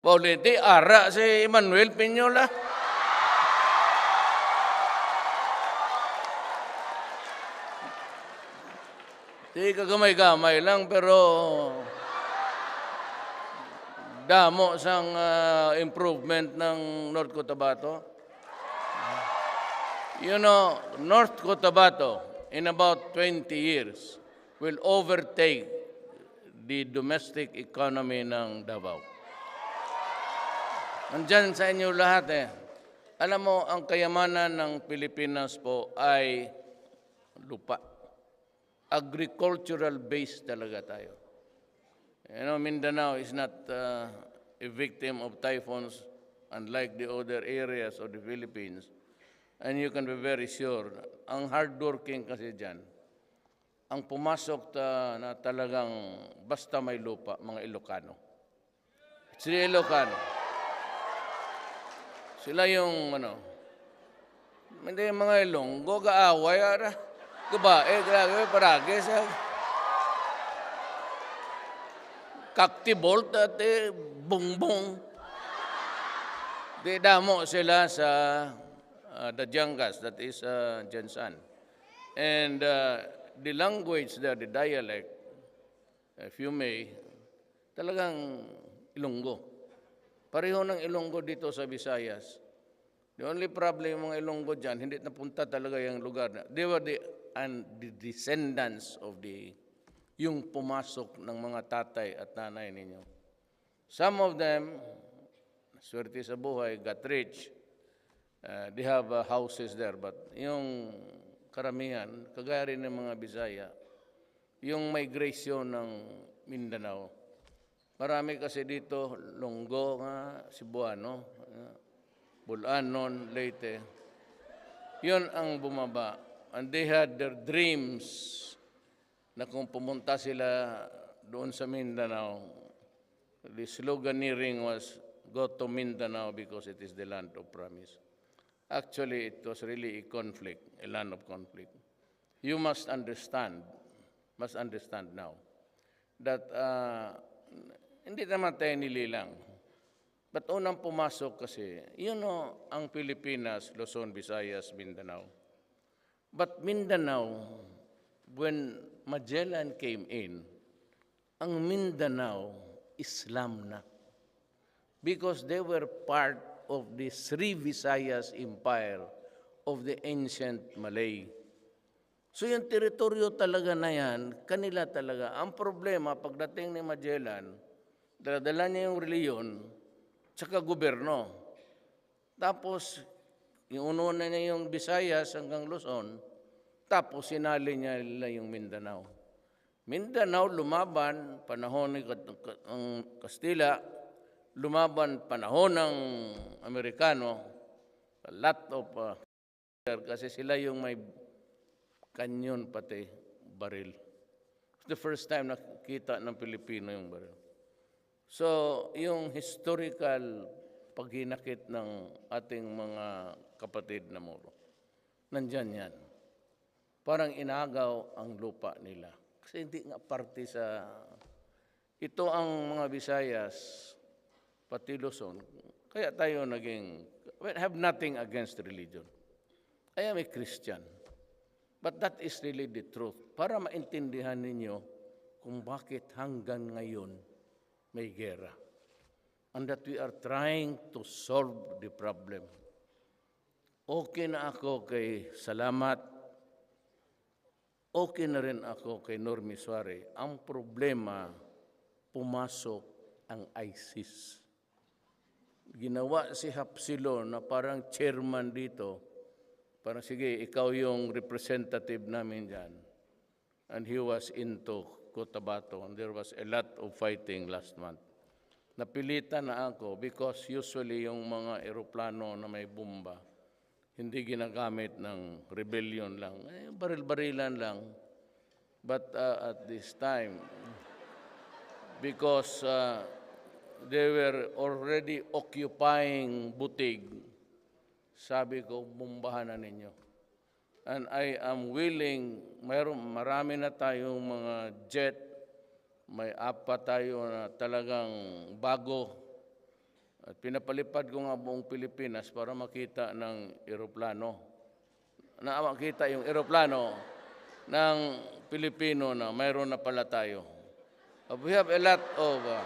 Pauliti, ara si Emmanuel Piñola. Di kagamay-gamay lang pero damo sang ah, improvement ng North Cotabato. You know, North Cotabato in about 20 years will overtake the domestic economy ng Davao. Nandyan sa inyo lahat eh. Alam mo, ang kayamanan ng Pilipinas po ay lupa. Agricultural based talaga tayo. You know, Mindanao is not uh, a victim of typhoons unlike the other areas of the Philippines. And you can be very sure, ang hardworking kasi dyan, ang pumasok ta, na talagang basta may lupa, mga Ilocano. Sila Ilocano. Sila yung ano, hindi mga Ilonggo, gaaway, ara. Eh, grabe, paragi sa... Kaktibolt at eh, bongbong. Di damo sila sa uh, the Jangas, that is uh, Jensan. And uh, the language there, the dialect, if you may, talagang Ilonggo. Pareho ng Ilonggo dito sa Visayas. The only problem yung mga Ilonggo dyan, hindi napunta talaga yung lugar. na- They were the, and the descendants of the, yung pumasok ng mga tatay at nanay ninyo. Some of them, swerte sa buhay, got rich. Uh, they have uh, houses there. But yung karamihan, kagaya rin ng mga Bisaya, yung migration ng Mindanao, marami kasi dito, Longgo nga, Cebuano, Bulanon, Leyte. Yun ang bumaba. And they had their dreams na kung pumunta sila doon sa Mindanao, the sloganeering was, go to Mindanao because it is the land of promise. Actually, it was really a conflict, a land of conflict. You must understand, must understand now, that uh, hindi naman tayo nililang. But unang pumasok kasi, you know, ang Pilipinas, Luzon, Visayas, Mindanao. But Mindanao, when Magellan came in, ang Mindanao, Islam na. Because they were part of the Sri Visayas Empire of the ancient Malay. So yung teritoryo talaga na yan, kanila talaga. Ang problema, pagdating ni Magellan, dala niya yung reliyon, tsaka gobyerno. Tapos, yung una niya yung Visayas hanggang Luzon, tapos sinali niya yung Mindanao. Mindanao lumaban panahon ang Kastila, lumaban panahon ng Amerikano, a lot of uh, kasi sila yung may kanyon pati baril. It's the first time nakita ng Pilipino yung baril. So, yung historical paghinakit ng ating mga kapatid na Moro, nandyan yan. Parang inagaw ang lupa nila. Kasi hindi nga parte sa... Ito ang mga Visayas, pati Luzon. Kaya tayo naging... We have nothing against religion. I am a Christian. But that is really the truth. Para maintindihan ninyo kung bakit hanggang ngayon may gera. And that we are trying to solve the problem. Okay na ako kay Salamat. Okay na rin ako kay Normie Suare. Ang problema, pumasok ang ISIS. Ginawa si Hapsilo na parang chairman dito. Parang sige, ikaw yung representative namin dyan. And he was into Cotabato and there was a lot of fighting last month. Napilitan na ako because usually yung mga eroplano na may bomba, hindi ginagamit ng rebellion lang. Eh, baril-barilan lang. But uh, at this time, because uh, they were already occupying Butig, sabi ko, bumbahan na ninyo. And I am willing, mayroon, marami na tayong mga jet, may apat tayo na talagang bago At pinapalipad ko nga buong Pilipinas para makita ng eroplano. Na makita yung eroplano ng Pilipino na mayroon na pala tayo. Uh, We have a lot of... uh,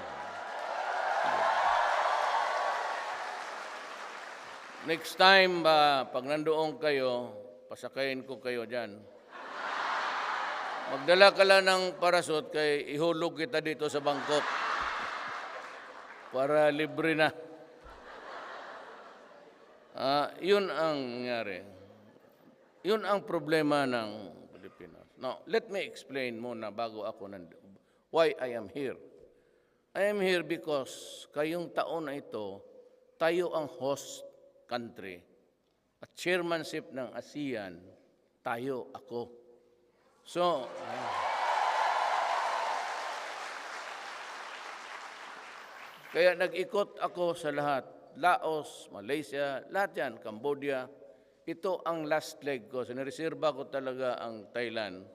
next time, uh, pag nandoon kayo, pasakayin ko kayo dyan. Magdala ka lang ng parasot kay ihulog kita dito sa Bangkok. Para libre na. Ah, yun ang nangyari. Yun ang problema ng Pilipinas. Now, let me explain muna bago ako nand- why I am here. I am here because kayong taon na ito, tayo ang host country. At chairmanship ng ASEAN, tayo, ako. So, kaya nag-ikot ako sa lahat. Laos, Malaysia, lahat yan, Cambodia. Ito ang last leg ko. Sinireserba ko talaga ang Thailand.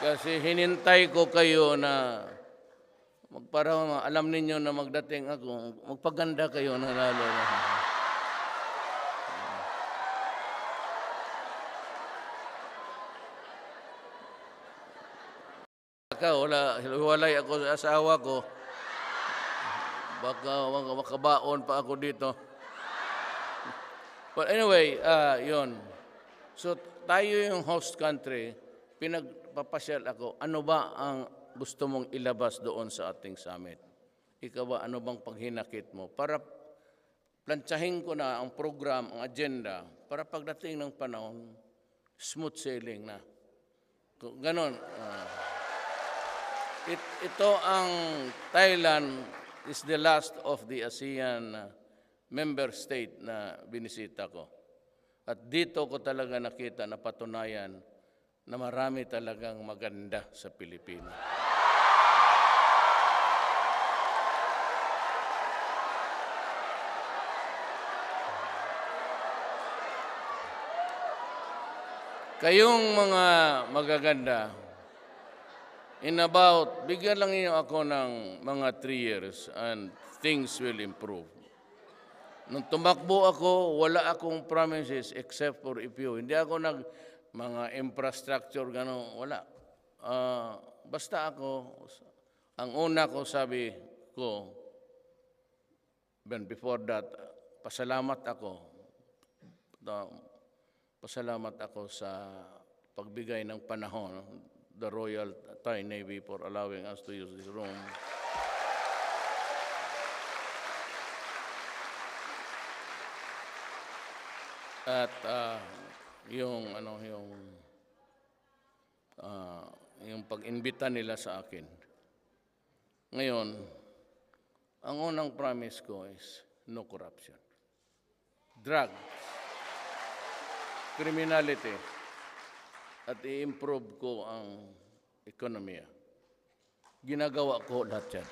Kasi hinintay ko kayo na magpara alam ninyo na magdating ako, magpaganda kayo na lalo. Baka wala, hiwalay ako sa asawa ko. Baka makabaon pa ako dito. But anyway, ah yun. So tayo yung host country, pinagpapasyal ako, ano ba ang gusto mong ilabas doon sa ating summit? Ikaw ba, ano bang paghinakit mo? Para plantsahin ko na ang program, ang agenda, para pagdating ng panahon, smooth sailing na. Ganon. ah. It, ito ang Thailand is the last of the ASEAN uh, member state na binisita ko. At dito ko talaga nakita na patunayan na marami talagang maganda sa Pilipinas. Kayong mga magaganda, In about, bigyan lang niyo ako ng mga three years and things will improve. Nung tumakbo ako, wala akong promises except for IPO. Hindi ako nag, mga infrastructure, gano'n, wala. Ah, basta ako, ang una ko sabi ko, then before that, pasalamat ako. Na- Pasalamat ako sa pagbigay ng panahon, the Royal Thai Navy for allowing us to use this room. At ah, yung ano yung ah, yung pag-imbita nila sa akin. Ngayon, ang unang promise ko is no corruption. Drugs, criminality, at i-improve ko ang ekonomiya. Ginagawa ko lahat yan.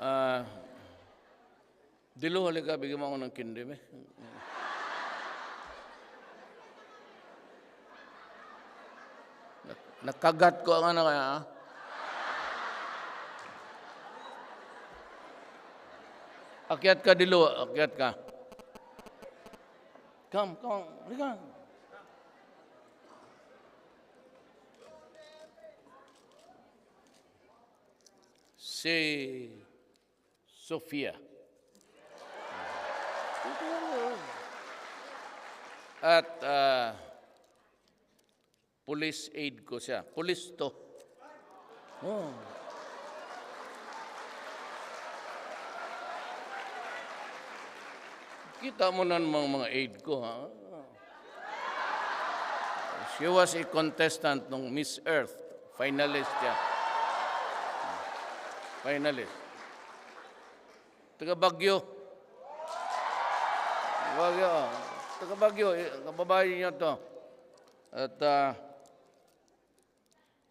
Ah, Dilo, halika, bigyan mo ako ng kindi, eh. Nakagat ko ang ano kaya, ah. Akyat ka, Dilo. Akyat ka. Come, come. Halika. Si Sofia. At ah, police aid ko siya. Police to. Oh. Kita mo na namang mga aid ko, ha? She was a contestant ng Miss Earth. Finalist siya. Finalist. Taga Bagyo. Bagyo. Taga Bagyo. eh, Kababayan niya to. At ah,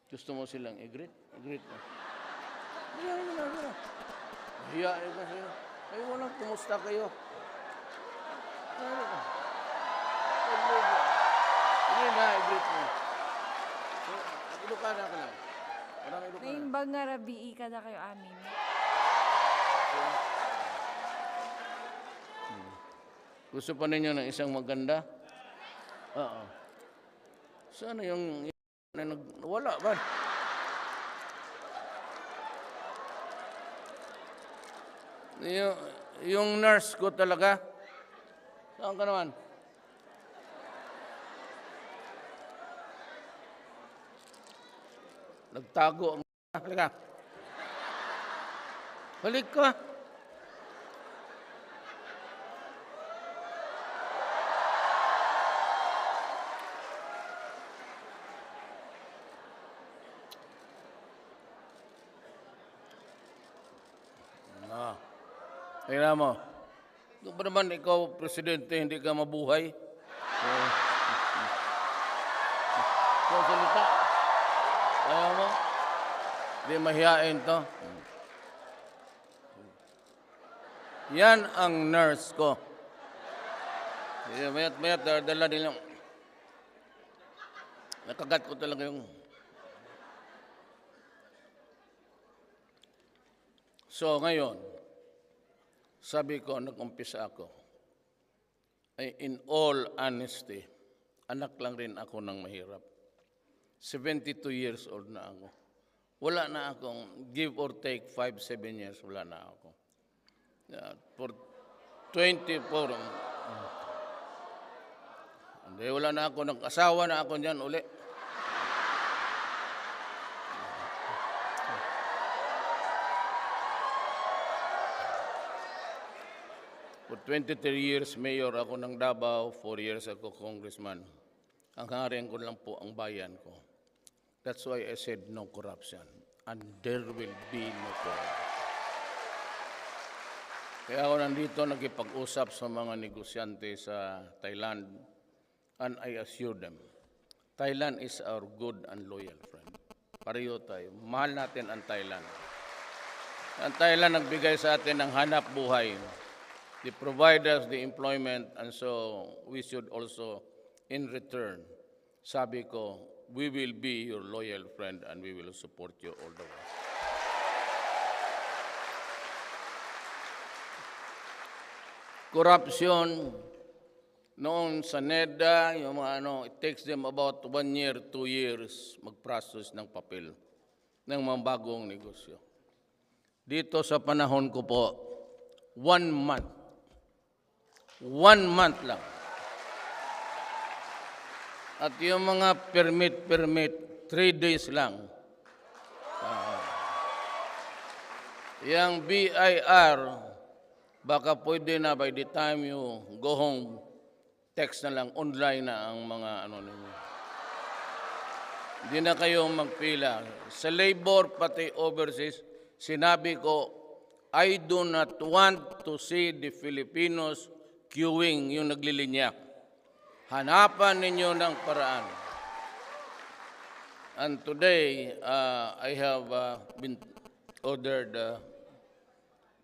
gusto mo silang i-greet? I-greet mo. Halika, halika, halika. Hiya eh kasi. Ay, walang kumusta kayo. Ano ka? Hindi na, i-greet mo. Ilocana ka lang. Walang Ilocana. Naimbag nga rabii ka na kayo amin. Gusto pa ninyo ng isang maganda? Oo. Sana yung na nag wala ba? Yung, yung nurse ko talaga. Saan ka naman? Nagtago ang Halika. Balik ka. Tingnan mo. Kung ba naman ikaw, presidente, hindi ka mabuhay? Kung salita. Ayaw mo? Hindi mahihain to. Yan ang nurse ko. Mayat mayat dala nilang nakagat ko talaga yung So ngayon, sabi ko, nag-umpisa ako, ay in all honesty, anak lang rin ako ng mahirap. 72 years old na ako. Wala na akong, give or take, 5, 7 years, wala na ako. For 24, um, hindi, wala na ako, nag-asawa na ako niyan uli. For 23 years, mayor ako ng Davao, 4 years ako congressman. Ang hangarin ko lang po ang bayan ko. That's why I said no corruption. And there will be no corruption. Kaya ako nandito nagkipag-usap sa mga negosyante sa Thailand and I assure them, Thailand is our good and loyal friend. Pareho tayo. Mahal natin ang Thailand. Ang Thailand nagbigay sa atin ng hanap buhay. They provide us the employment and so we should also, in return, sabi ko, we will be your loyal friend and we will support you all the way. Corruption, noon sa NEDA, yung mga ano, it takes them about one year, two years mag-process ng papel ng mga bagong negosyo. Dito sa panahon ko po, one month. One month lang. At yung mga permit-permit, three days lang. Ah. yung BIR, baka pwede na by the time you go home, text na lang, online na ang mga ano ninyo. Hindi na kayo magpila. Sa labor, pati overseas, sinabi ko, I do not want to see the Filipinos queuing yung naglilinya. Hanapan ninyo ng paraan. And today, uh, I have uh, been ordered uh,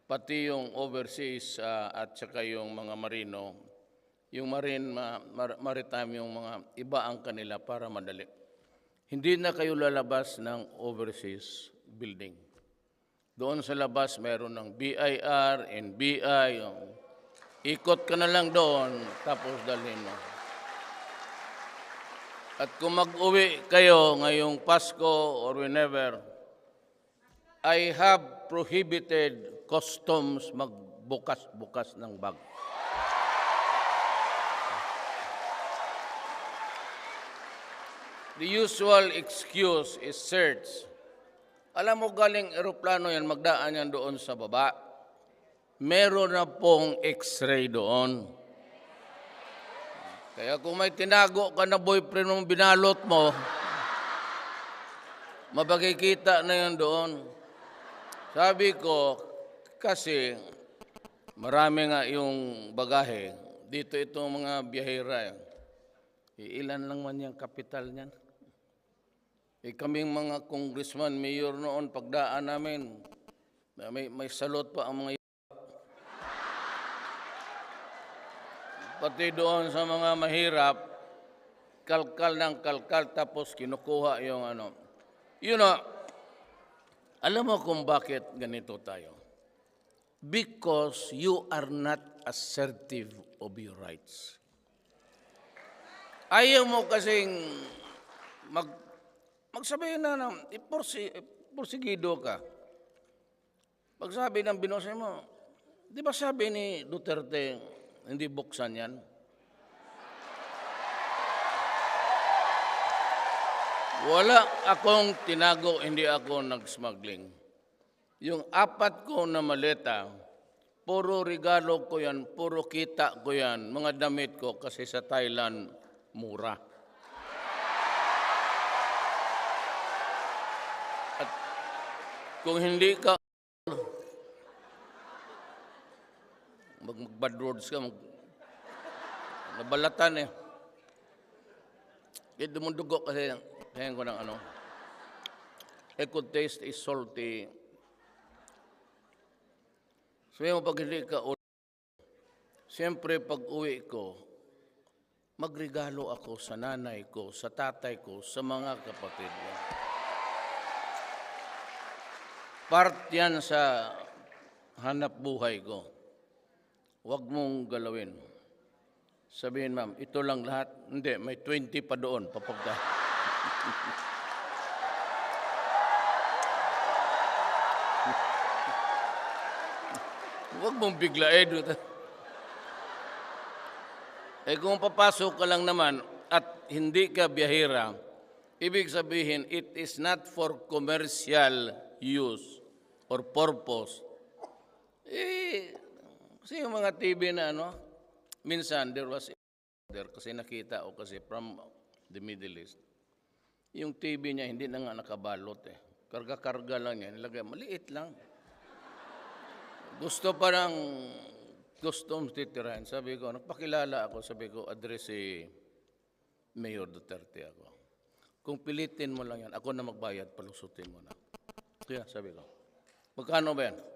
pati yung overseas uh, at saka yung mga marino, yung marine, ma- mar- maritime, yung mga iba ang kanila para madali. Hindi na kayo lalabas ng overseas building. Doon sa labas, meron ng BIR, NBI, yung ikot ka na lang doon, tapos dalhin mo. At kung mag-uwi kayo ngayong Pasko or whenever, I have prohibited customs magbukas-bukas ng bag. The usual excuse is search. Alam mo galing eroplano yan, magdaan yan doon sa baba. Meron na pong x-ray doon. Kaya kung may tinago ka na boyfriend mong binalot mo, mabagkikita na yan doon. Sabi ko, kasi marami nga yung bagahe. Dito itong mga biyahera. eh. Ilan lang man yung kapital niyan. Eh kaming mga congressman, mayor noon, pagdaan namin, May, may salot pa ang mga Pati doon sa mga mahirap, kalkal ng kalkal tapos kinukuha yung ano. You know, alam mo kung bakit ganito tayo? Because you are not assertive of your rights. Ayaw mo kasing mag, magsabi na ng ipursi, ipursigido ka. Pag ng binose mo, di ba sabi ni Duterte, hindi buksan yan? Wala akong tinago, hindi ako nag-smuggling. Yung apat ko na maleta, puro regalo ko yan, puro kita ko yan, mga damit ko kasi sa Thailand, mura. At kung hindi ka magbad roads ka, mag, nabalatan eh. Kaya dumundugo kasi, kaya ko ng ano, it could taste is salty. Sabi mo, pag hindi ka ul- Siyempre, pag uwi ko, magregalo ako sa nanay ko, sa tatay ko, sa mga kapatid ko. Part yan sa hanap buhay ko. Huwag mong galawin. Sabihin, ma'am, ito lang lahat. Hindi, may 20 pa doon, papagka. Huwag mong biglain. Eh kung papasok ka lang naman at hindi ka biyahera, ibig sabihin, it is not for commercial use or purpose. Eh, kasi yung mga TV na ano, minsan there was there kasi nakita o kasi from the Middle East. Yung TV niya hindi na nga nakabalot eh. Karga-karga lang yan. Nilagay, maliit lang. Gusto pa ng custom titirahin. Sabi ko, nagpakilala ako. Sabi ko, address si Mayor Duterte ako. Kung pilitin mo lang yan, ako na magbayad, palusutin mo na. Kaya sabi ko, magkano ba yan?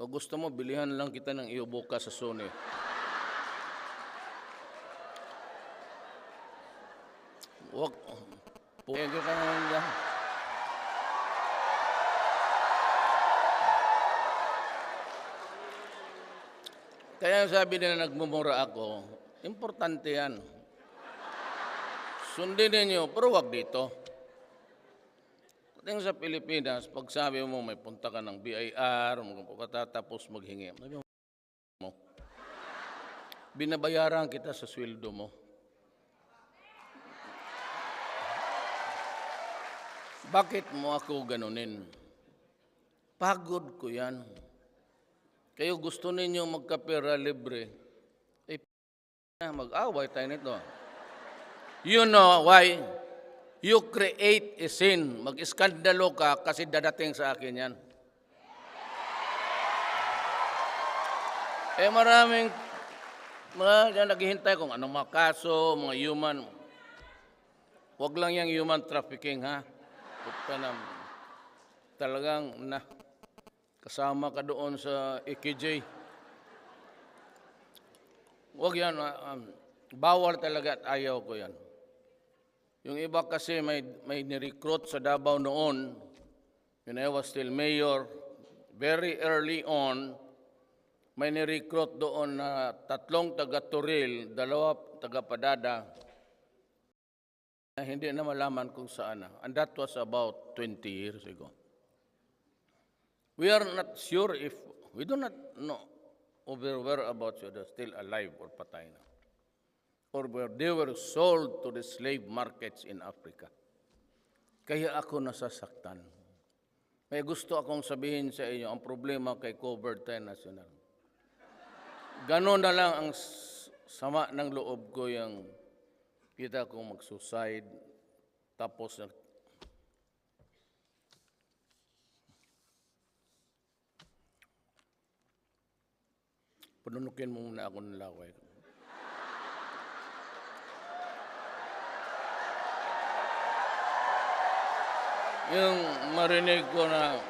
O gusto mo, bilihan lang kita ng iyo bukas sa Sony. Wag. Pwede ka naman yan. Kaya sabi nila nagmumura ako, importante yan. Sundin ninyo, pero wag dito. Tingin sa Pilipinas, pag sabi mo may punta ka ng BIR, tapos maghingi, mo, binabayaran kita sa sweldo mo. Bakit mo ako ganunin? Pagod ko yan. Kayo gusto ninyo magkapera libre. Eh, mag-away tayo nito. You know why? You create a sin. Mag-iskandalo ka kasi dadating sa akin yan. Eh maraming mga dyan naghihintay kung anong mga kaso, mga human. Huwag lang yung human trafficking ha. Puta na. Talagang na. Kasama ka doon sa EKJ. Huwag yan. ah, um, bawal talaga at ayaw ko yan. Yung iba kasi may, may nirecruit sa Davao noon, when I was still mayor, very early on, may nirecruit doon na tatlong taga-Turil, dalawa taga-Padada, na hindi na malaman kung saan na. And that was about 20 years ago. We are not sure if, we do not know over whereabouts whether still alive or patay na. Or where they were sold to the slave markets in Africa. Kaya ako nasasaktan. May gusto akong sabihin sa inyo, ang problema kay Covered National. Ganon na lang ang sama ng loob ko yung kita kong mag-suicide, tapos nag- Panunukin mo muna ako ng laway. Yung marinig ko na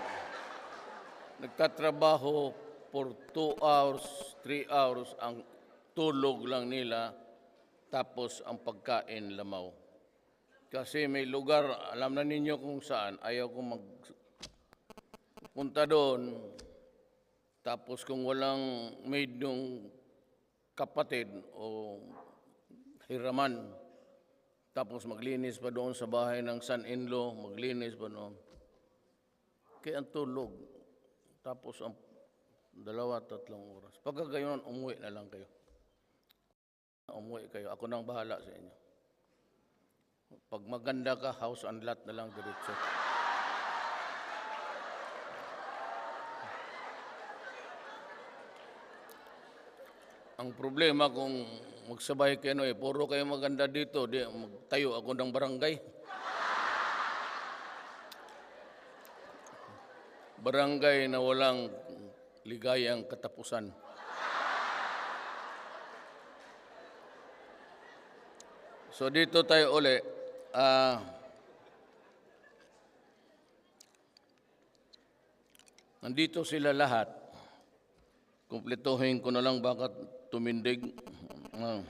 nagtatrabaho for 2 hours, 3 hours, ang tulog lang nila, tapos ang pagkain lamaw. Kasi may lugar, alam na ninyo kung saan, ayaw ko mag punta doon, tapos kung walang maid ng kapatid o hiraman, tapos maglinis pa doon sa bahay ng son-in-law, maglinis pa doon. Kaya ang tulog. Tapos ang dalawa, tatlong oras. Pagka gayon, umuwi na lang kayo. Umuwi kayo. Ako nang bahala sa inyo. Pag maganda ka, house and lot na lang diretso. Ang problema kung magsabay kayo, no, eh, puro kayo maganda dito, di, magtayo ako ng barangay. Barangay na walang ligayang katapusan. So dito tayo uli. Ah, nandito sila lahat. Kumpletuhin ko na lang bakit tumindig. Ah,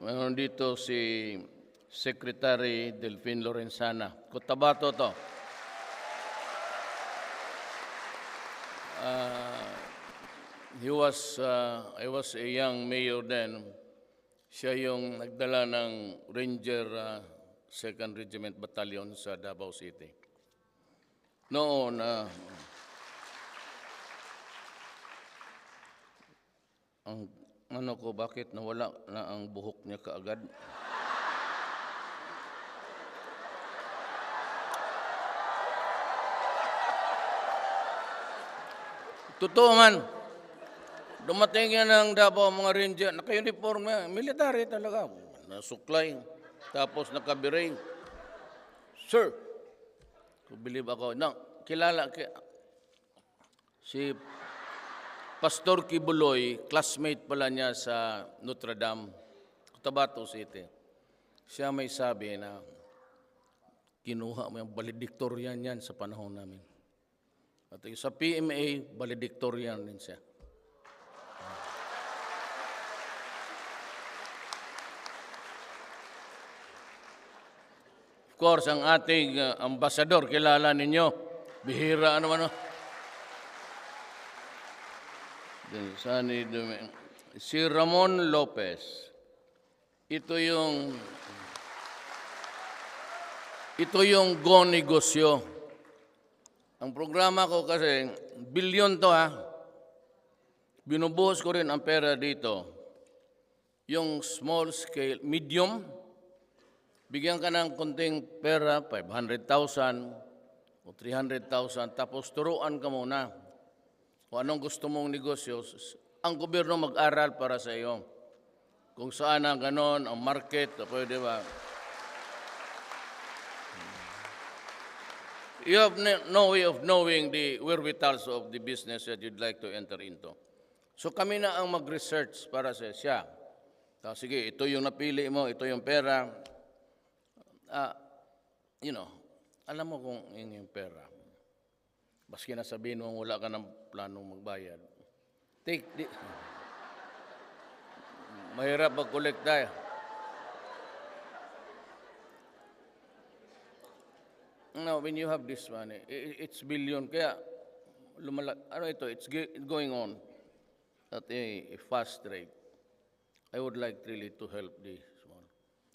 Meron dito si Secretary Delphine Lorenzana. Cotabato to. Ah, he was, uh, I was a young mayor then. Siya yung nagdala ng Ranger uh, 2nd Regiment Battalion sa Davao City. Noon, uh, ang ano ko, bakit nawala na ang buhok niya kaagad? Totoo man. Dumating yan ng Davao mga ranger, naka-uniform na, military talaga. Nasuklay, tapos nakabiring. Sir, believe ako, no, kilala, ki, si Pastor Kibuloy, classmate pala niya sa Notre Dame, Cotabato City. Siya may sabi na kinuha mo yung valedictorian yan sa panahon namin. At sa PMA, valedictorian din siya. Of course, ang ating uh, ambasador, kilala ninyo, bihira ano ano. Then, Dumi- Si Ramon Lopez. Ito yung ito yung go negosyo. Ang programa ko kasi, bilyon to ha. Binubuhos ko rin ang pera dito. Yung small scale, medium, bigyan ka ng konting pera, 500,000 o 300,000, tapos turuan ka muna kung anong gusto mong negosyo. Ang gobyerno mag-aral para sa iyo. Kung saan ang ganon, ang market, pwede ba? You have no way of knowing the wherewithals of the business that you'd like to enter into. So kami na ang mag-research para sa siya. So, sige, ito yung napili mo, ito yung pera. Ah, you know, alam mo kung yun yung pera. Baski na sabihin mo wala ka ng planong magbayad. Take the... Mahirap mag-kolekta. eh. No, when you have this money, it's billion. Kaya, lumala, ano ito, it's going on at a fast rate. I would like really to help the